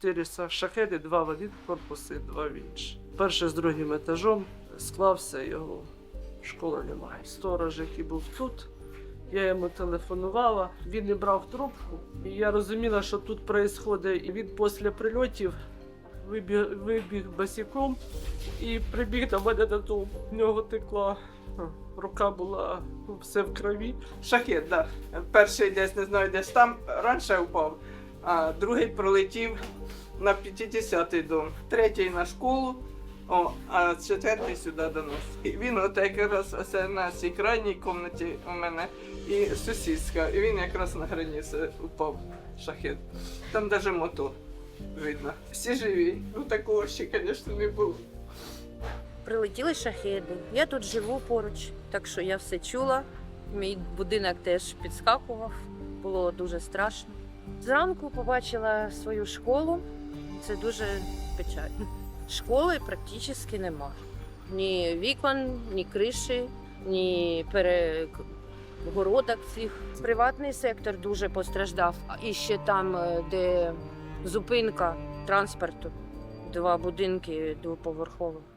чотири шахеди, два в один корпус і два в інший. Перше з другим етажом склався його. Школи немає. Сторож, який був тут. Я йому телефонувала, він не брав трубку. І я розуміла, що тут відбувається. І він після прильотів вибіг, вибіг босиком і прибіг до мене додому. В нього текла рука була ну, все в крові. Шахет, так. Да. Перший десь не знаю, десь там раніше впав, а другий пролетів на 50-й дом, третій на школу, о, а четвертий сюди до нас. І він от якраз оце на цій крайній кімнаті у мене і сусідська, і він якраз на границі упав шахет. Там навіть мотор видно. Всі живі. Ну такого ще, звісно, не було. Прилетіли шахеди. Я тут живу поруч, так що я все чула. Мій будинок теж підскакував, було дуже страшно. Зранку побачила свою школу. Це дуже печально. Школи практично нема. Ні вікон, ні криші, ні перегородок цих. Приватний сектор дуже постраждав. І ще там, е, де зупинка транспорту, два будинки двоповерхових.